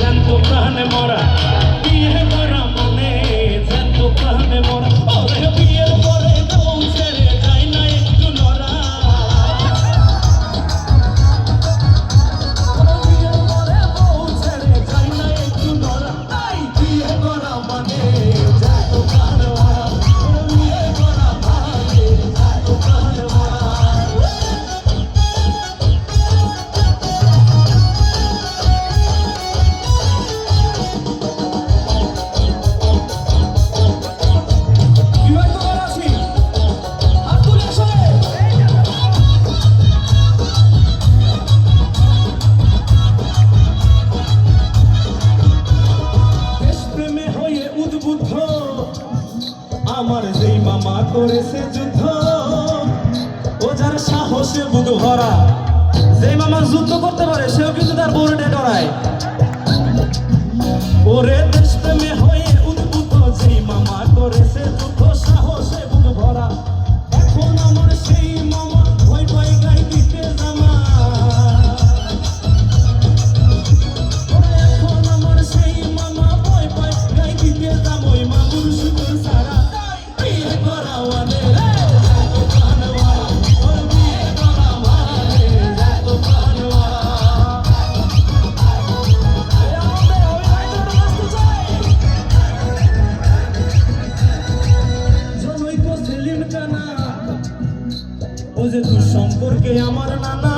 জানতো প্রাণে মরা। আমার সেই মামা করেছে যুদ্ধ, ও যার সাহসে বুক ভরা। যেই মামা যুদ্ধ করতে পারে, সেও কিন্তু তার বোর্ডে ডরায় জানা ও যে তোর সম্পর্কে আমার নানা।